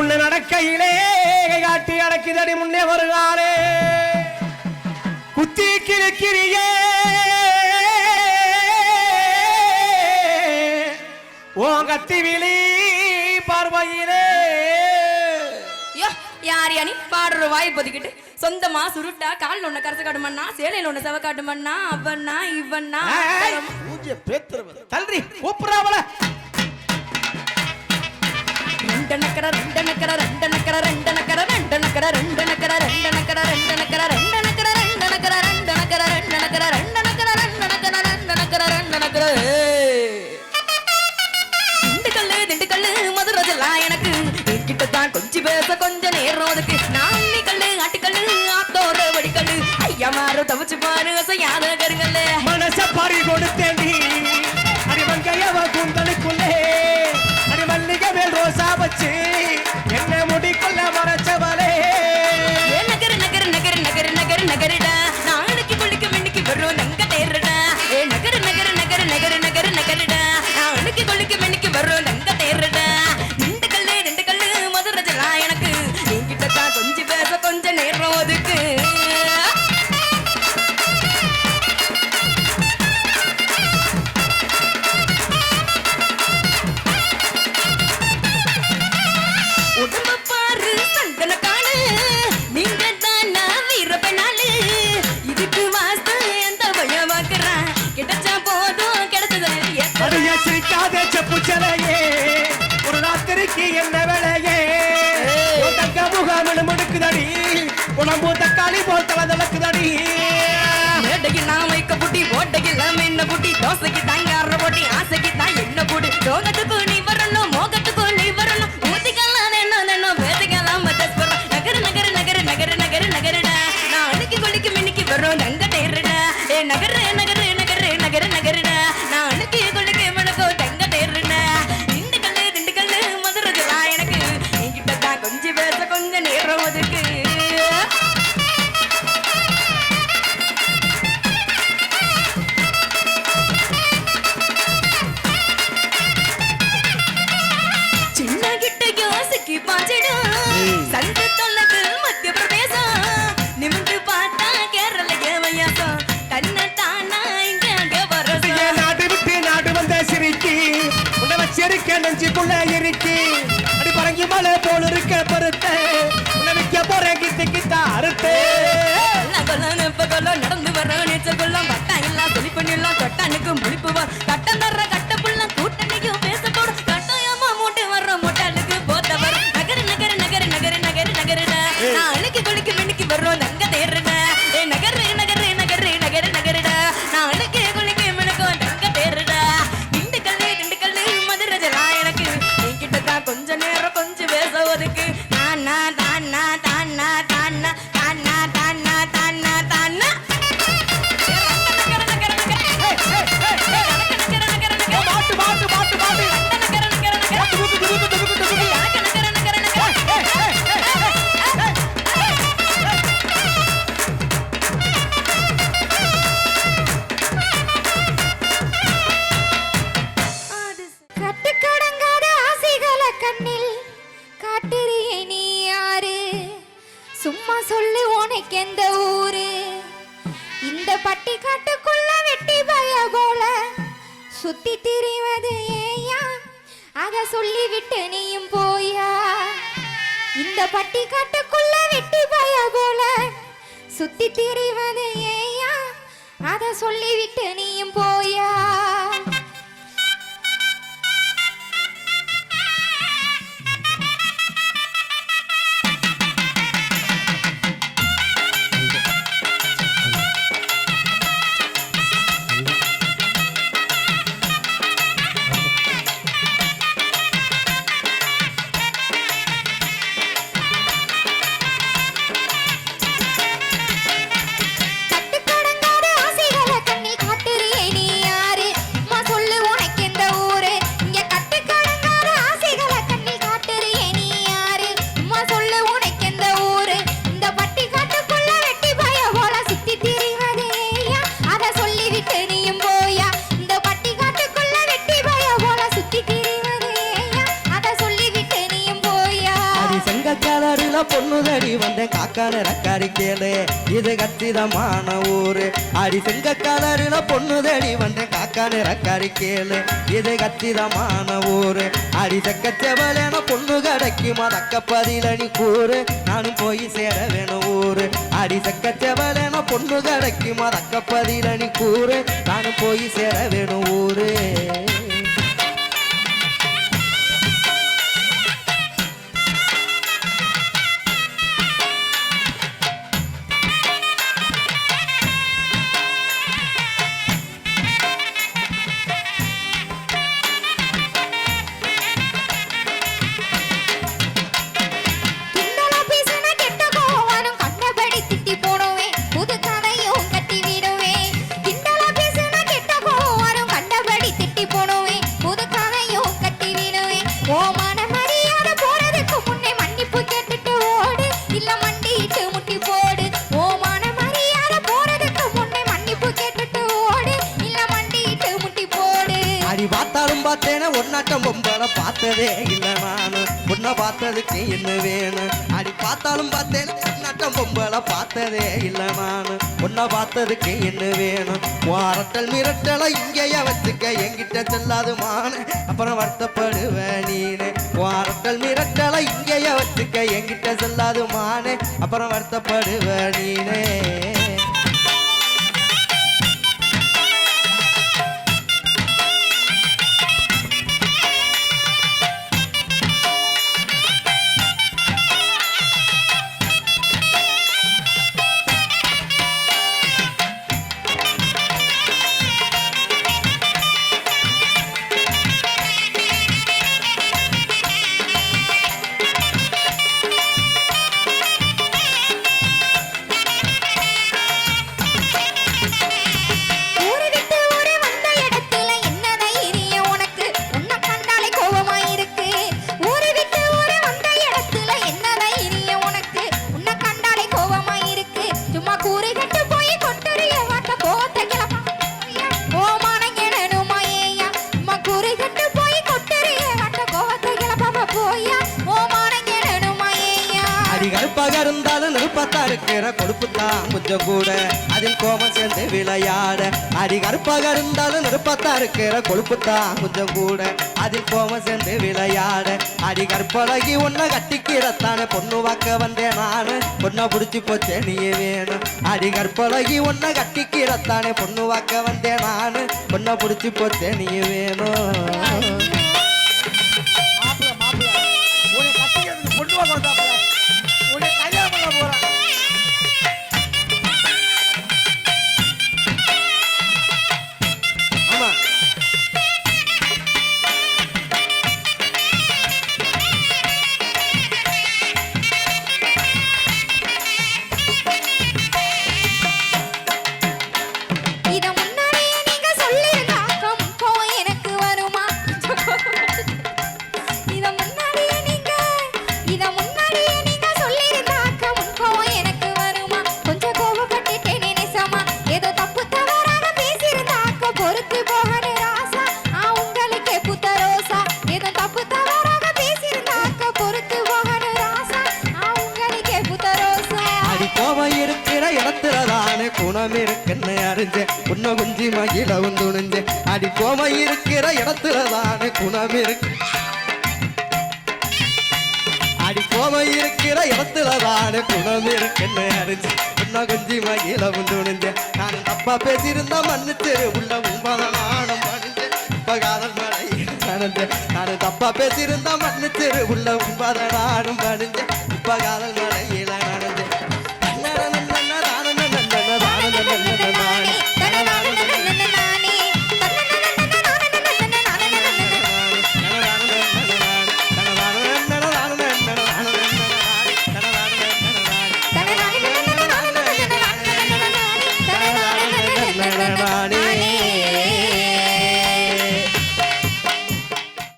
முன்ன நடக்கையிலே காட்டி அடக்கிதடி முன்னே வருகாலே. குத்தி கிழக்கிறியே உன் கத்தி விழி பார்வையிலே. யார் யானி பாடுற வாய் பொதிக்கிட்டு சொந்தமா சுருட்டா காலில் ஒண்ணு கரச காட்டுமண்ணா சேலையில் ஒண்ணு செவ காட்டுமண்ணா அவண்ணா இவண்ணா பேத்துறது தல்றி கூப்பிடுறாவல ரெண்டு நக்கர ரெண்டு நக்கர ரெண்டு நக்கர ரெண்டு நக்கர ரெண்டு நக்கர ரெண்டு நக்கர ரெண்டு நக்கர ரெண்டு நக்கர ரெண்டு நக்கர ரெண்டு நக்கர ரெண்டு நக்கர ரெண்டு நக்கர ரெண்டு நக்கர ரெண்டு நக்கர ரெண்டு நக்கர ரெண்டு நக்கர திண்டுக்கல்லு திண்டுக்கல்லு மதுரை ஜில்லா எனக்கு என்கிட்ட தான் கொஞ்சம் பேச கொஞ்ச நேரம் அதுக்கு நான் கல்லு ஆட்டுக்கல்லு ஆத்தோட வடிக்கல்லு ஐயா மாறு தவிச்சு பாரு அசையாத கருங்கல்லு மனச பாரி கொடுத்தேன் அடி மங்கையவ குந்தலுக்குள்ளே அடி மல்லிகை மேல் ரோச Yeah. ராத்திரிக்கு என்ன வேலையே? உன் தங்க முகாமில் முடுக்குதடி உடம்பு தக்காளி போல் தலை தளக்குதடி மேடைக்கு நான் வைக்க புட்டி ஓட்டைக்கு எல்லாம் என்ன புட்டி? தோசைக்கு தாங்க அற போட்டி ஆசைக்கு தான் என்ன புடி சோகத்துக்கு மூஞ்சிக்குள்ள இருக்கு. அடி பறங்கி மலை போல் இருக்க பருத்த உணவிக்க போறேன் கித்து கித்தா அறுத்து. நடந்து வர நீச்சல் கொள்ளும் பட்டா எல்லாம் சொல்லி பண்ணிடலாம் தொட்டானுக்கு முடிப்புவார் சும்மா உனக்கு எந்த ஊரு? இந்த பட்டி காட்டுக்குள்ள வெட்டி பய போல சுத்தி திரிவது ஏயா? அத சொல்லிவிட்டு நீயும் போயா? இந்த பட்டி காட்டுக்குள்ள வெட்டி பய போல சுத்தி திரிவது ஏயா? அத சொல்லிவிட்டு வந்தேன் காக்கான ரக்காரி கேளு இது கச்சிதமான ஊரு. அடி செங்க கலரில பொண்ணுதடி வந்தேன். காக்கான ரக்காரி கேளு இது கச்சிதமான ஊரு. அடி செக்கச்சவளேன பொண்ணு கிடைக்குமா? தக்கப்பதில நீ கூறு. நானும் போய் சேர வேணும் ஊரு. அடி செக்கச்சவளேன பொண்ணு கிடைக்குமா? தக்கப்பதில நீ கூறு. நானும் போய் சேர வேணும் ஊரு. ஒன்னாட்டம் பொம்பளை பார்த்ததே இல்லை நானு. உன்னை பார்த்ததுக்கு என்ன வேணும் அடி பார்த்தாலும் பார்த்தேன் ஒன்னாட்டம் பொம்பளை பார்த்ததே இல்லை நானு. உன்னை பார்த்ததுக்கு என்ன வேணும் வாரட்டல் மிரட்டலை இங்கேயே வச்சுக்க என்கிட்ட செல்லாது மானு அப்புறம் வருத்தப்படுவேன் நீனு. வாரட்டல் மிரட்டலை இங்கேயே வச்சுக்க என்கிட்ட செல்லாது மானு அப்புறம் வருத்தப்படுவேன் நீனே. கருப்பாக இருந்தாலும் நெருப்பத்தா இருக்கிற கொடுப்புத்தான் கொஞ்சம் கூட அதில் கோபம் சேர்ந்து விளையாட. அடி கருப்பாக இருந்தாலும் நெருப்பத்தா இருக்கிற கொழுப்புத்தான் கொஞ்சம் கூட அதில் கோபம் சேர்ந்து விளையாட. அடி கற்பழகி உன்னை கட்டிக்கிறத்தானே பொண்ணு வாக்க வந்தேன் நானு. பொண்ணை பிடிச்சி போச்சே நீ வேணும். அடி கற்பழகி உன்னை கட்டிக்கிறத்தானே பொண்ணு வாக்க வந்தேன் நானு. பொண்ணை பிடிச்சி போச்சே நீ வேணும். மாப்பிள பொண்ணு தானே அறிஞ்சேன். உன்ன குஞ்சி மகிழ வந்து உணிஞ்சேன். அடி கோமை இருக்கிற இடத்துல தானே குணம் இருக்கு அடி கோமை இருக்கிற இடத்துல தானே குணம் இருக்குன்னு அறிஞ்சேன். உன்ன குஞ்சி மகிழ வந்து உணிஞ்சேன். நான் தப்பா பேசியிருந்தா மன்னிச்சு உள்ள உண்பத நானும் பணிஞ்சேன் இப்ப நான் தப்பா பேசியிருந்தா மன்னிச்சு உள்ள உண்பத நானும்